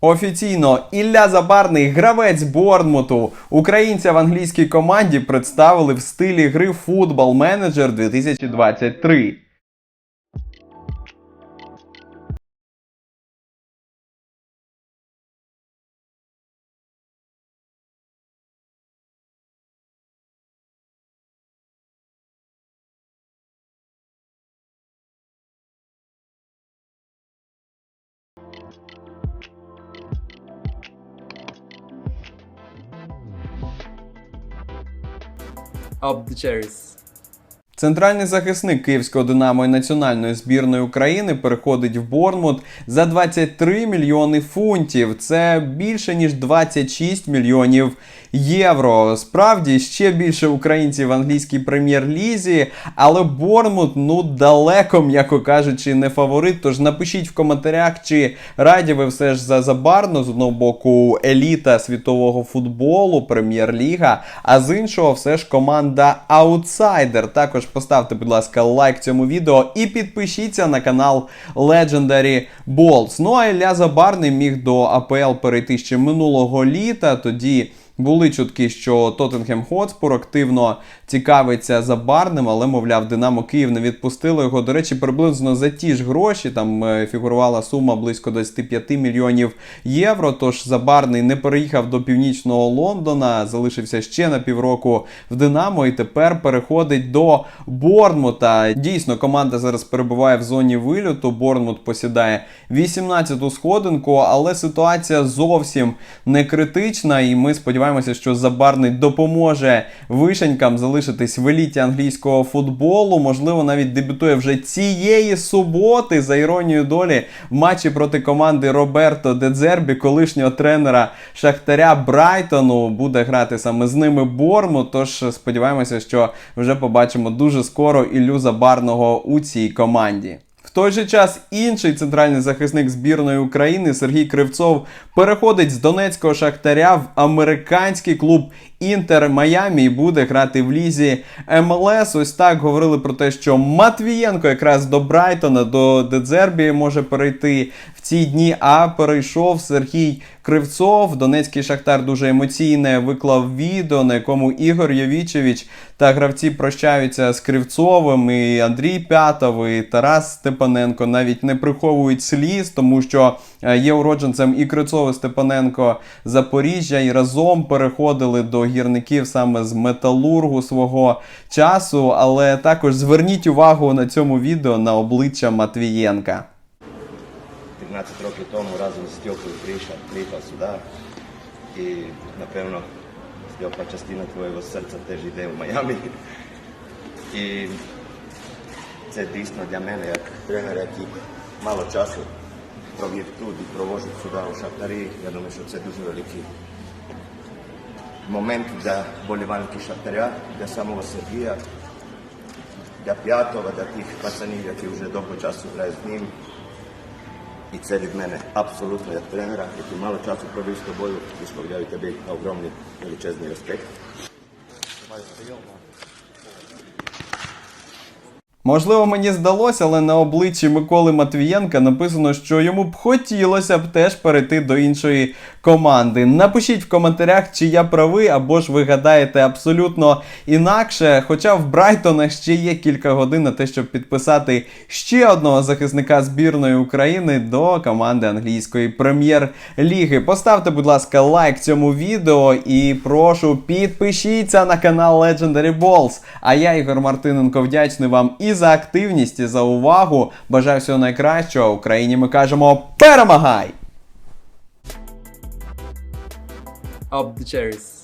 Офіційно Ілля Забарний, гравець Борнмуту, українця в англійській команді представили в стилі гри Футбол Менеджер 2023. Up the cherries. Центральний захисник київського Динамо і національної збірної України переходить в Борнмут за 23 мільйони фунтів. Це більше ніж 26 мільйонів євро. Справді ще більше українців в англійській прем'єр-лізі, але Борнмут ну далеко, м'яко кажучи, не фаворит. Тож напишіть в коментарях, чи раді ви все ж за Забарно з одного боку еліта світового футболу, прем'єр-ліга, а з іншого все ж команда Аутсайдер. Також поставте, будь ласка, лайк цьому відео і підпишіться на канал Legendary Balls. Ну а Ілля Забарний міг до АПЛ перейти ще минулого літа. Тоді були чутки, що Тоттенхем Хотспур активно цікавиться Забарним, але, мовляв, Динамо Київ не відпустило його. До речі, приблизно за ті ж гроші там е, фігурувала сума близько 25 мільйонів євро. Тож Забарний не переїхав до північного Лондона, залишився ще на півроку в Динамо і тепер переходить до Борнмута. Дійсно, команда зараз перебуває в зоні вильоту. Борнмут посідає 18-ту сходинку, але ситуація зовсім не критична, і ми сподіваємося, що Забарний допоможе вишенькам залишитись в еліті англійського футболу. Можливо, навіть дебютує вже цієї суботи за іронією долі в матчі проти команди Роберто Дедзербі, колишнього тренера Шахтаря Брайтону. Буде грати саме з ними Борму. Тож сподіваємося, що вже побачимо дуже скоро Іллю Забарного у цій команді. В той же час інший центральний захисник збірної України Сергій Кривцов переходить з донецького шахтаря в американський клуб Інтер Майамі і буде грати в лізі МЛС. Ось так говорили про те, що Матвієнко якраз до Брайтона, до Дедзербі може перейти ці дні. А перейшов Сергій Кривцов. Донецький шахтар дуже емоційне виклав відео, на якому Ігор Йовічевич та гравці прощаються з Кривцовим. І Андрій П'ятов, і Тарас Степаненко навіть не приховують сліз, тому що е, є уродженцем і Кривцов, і Степаненко Запоріжжя, і разом переходили до гірників саме з металургу свого часу. Але також зверніть увагу на цьому відео на обличчя Матвієнка. 13 років тому разом з Стьопою приїхав, приїхав сюди. І, напевно, Стьопа частина твого серця теж йде в Майамі. І це дійсно для мене, як тренера, який мало часу провів тут і провожив сюди у Шахтарі. Я думаю, що це дуже великий момент для болівальників Шахтаря, для самого Сергія, для П'ятого, для тих пацанів, які вже довго часу грають з ним. І це від мене абсолютно як тренера, який мало часу провів з тобою, висловляю тобі огромний величезний респект. Можливо, мені здалося, але на обличчі Миколи Матвієнка написано, що йому б хотілося б теж перейти до іншої команди. Напишіть в коментарях, чи я правий, або ж ви гадаєте абсолютно інакше. Хоча в Брайтона ще є кілька годин на те, щоб підписати ще одного захисника збірної України до команди англійської прем'єр-ліги. Поставте, будь ласка, лайк цьому відео і прошу підпишіться на канал Legendary Balls. А я, Ігор Мартиненко, вдячний вам і за активність, і за увагу. Бажаю всього найкращого. Україні ми кажемо перемагай! Up the cherries.